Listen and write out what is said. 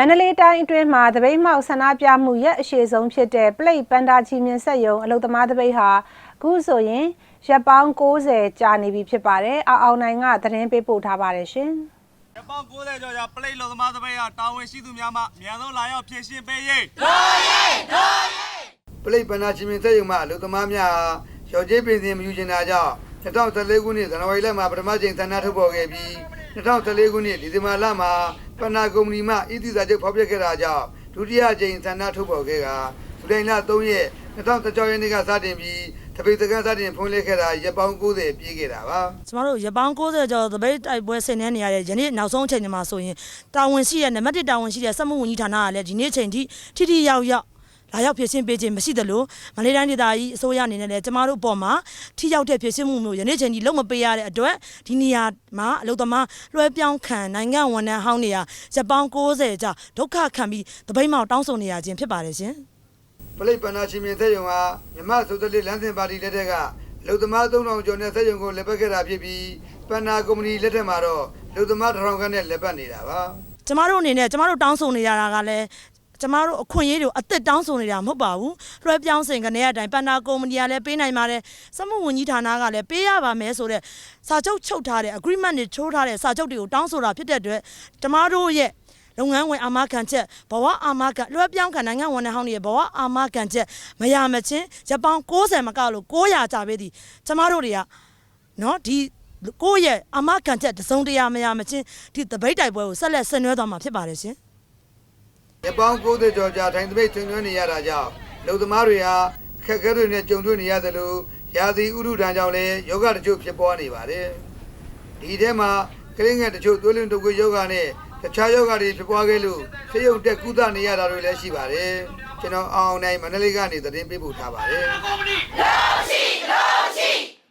မန္တလေးတိုင်းအတွင်းမှာတပိတ်မှောက်ဆန္ဒပြမှုရက်အရှိဆုံးဖြစ်တဲ့ပလိတ်ပန်တာချီမြင့်ဆက်ယုံအလုသမားတပိတ်ဟာအခုဆိုရင်ရက်ပေါင်း60ကြာနေပြီဖြစ်ပါတယ်။အောက်အောင်နိုင်ကသတင်းပေးပို့ထားပါတယ်ရှင်။ရပောင်း90ကျော်ကြာပလိတ်လောသမားသပိတ်ကတာဝန်ရှိသူများမှအများဆုံးလာရောက်ဖြည့်ရှင်းပေးရေးပလိတ်ပန္နာချင်းမြင်သက်ယုံမှအလုသမားများဟာရော်ကျေးပင်စင်မယူချင်တာကြောင့်2014ခုနှစ်ဇန်နဝါရီလမှာပထမချိန်သန္တာထုတ်ပေါ်ခဲ့ပြီး2014ခုနှစ်ဒီဇင်ဘာလမှာ ပန္နာကုမ္ပဏီမှဤသည့်စာချုပ်ဖောက်ပြခဲ့တာကြောင့်ဒုတိယချိန်သန္တာထုတ်ပေါ်ခဲ့ကဇူလိုင်လ3ရက်2016ရက်နေ့ကစတင်ပြီးတပိတ်စကန်စတင်ဖွင့်လှစ်ခဲ့တာရက်ပေါင်း90ပြည့်ခဲ့တာပါကျမတို့ရပောင်း60ကျော်သပိတ်တိုက်ပွဲဆင်နွှဲနေရတဲ့ယနေ့နောက်ဆုံးအချိန်ဒီမှာဆိုရင်တာဝန်ရှိတဲ့နံပါတ်1တာဝန်ရှိတဲ့စက်မှုဝန်ကြီးဌာနကလည်းဒီနေ့အချိန်ထိထိထိရောက်ရောက် လာရောက်ဖြစ်ရှင်းပေးခြင်းမရှိသလိုမလေးတိုင်းဒေသကြီးအစိုးရအနေနဲ့လည်းကျမတို့ပေါ်မှာထိရောက်တဲ့ဖြစ်ရှင်းမှုမျိုးယနေ့ချိန်ထိလုံးမပေးရတဲ့အတွက်ဒီနေရာမှာအလုပ်သမားလွှဲပြောင်းခံနိုင်ငံဝန်ထမ်းဟောင်းတွေကရပောင်း60ကြာဒုက္ခခံပြီးသပိတ်မှောက်တောင်းဆိုနေရခြင်းဖြစ်ပါတယ်ရှင်ပလိတ်ပန္နာချင်းမြင်သက်ယုံဟာမြမဆိုသလစ်လမ်းစဉ်ပါတီလက်ထက်ကအလုသမား3000ကျော်နဲ့သက်ယုံကိုလက်ပတ်ခဲ့တာဖြစ်ပြီးပန္နာကုမ္ပဏီလက်ထက်မှာတော့လူသမား1000ခန့်နဲ့လက်ပတ်နေတာပါကျမတို့အနေနဲ့ကျမတို့တောင်းဆိုနေရတာကလည်း ကျမတို့အခွင့်အရေးတွေအသက်တောင်းဆိုနေတာမဟုတ်ပါဘူးလွှဲပြောင်းစဉ်ကနေအတိုင်းပန်နာကုမ္ပဏီကလည်းပေးနိုင်ပါတယ်စက်မှုဝန်ကြီးဌာနကလည်းပေးရပါမယ်ဆိုတော့စာချုပ်ချုပ်ထားတဲ့ agreement တွေချိုးထားတဲ့စာချုပ်တွေကိုတောင်းဆိုတာဖြစ်တဲ့အတွက်ကျမတို့ရဲ့လုပ်ငန်းဝင်အာမခံချက်ဘဝအာမခံလွှဲပြောင်းခံနိုင်ငံဝန်ထမ်းဟောင်းတွေရဲ့ဘဝအာမခံချက်မရမချင်းရပောင်း60မကလို့900ကြာပေးသည်ကျမတို့တွေကနော်ဒီကိုယ့်ရဲ့အာမခံချက်တစ်စုံတရာမရမချင်းဒီတပိတ်တိုက်ပွဲကိုဆက်လက်ဆင်နွှဲသွားမှာဖြစ်ပါတယ်ရှင်။ ရပောင်း90ကျော်ကြာထိုင်သပိတ်ထွင်သွင်းနေရတာကြောင့်လူသမားတွေဟာခက်ခဲတွေနဲ့ကြုံတွေ့နေရသလိုရာသီဥတုဒဏ်ကြောင့်လည်းယောဂတချို့ဖြစ်ပေါ်နေပါတယ်။ဒီထဲမှာကလေးငယ်တချို့သွေးလွန်တုပ်ကွေးယောဂနဲ့တခြားယောဂတွေဖြစ်ပွားခဲ့လို့ဆေးရုံတက်ကုသနေရတာတွေလည်းရှိပါတယ်။ကျွန်တော်အောင်အောင်နိုင်မန္တလေးကနေသတင်းပေးပို့ထားပါတယ်။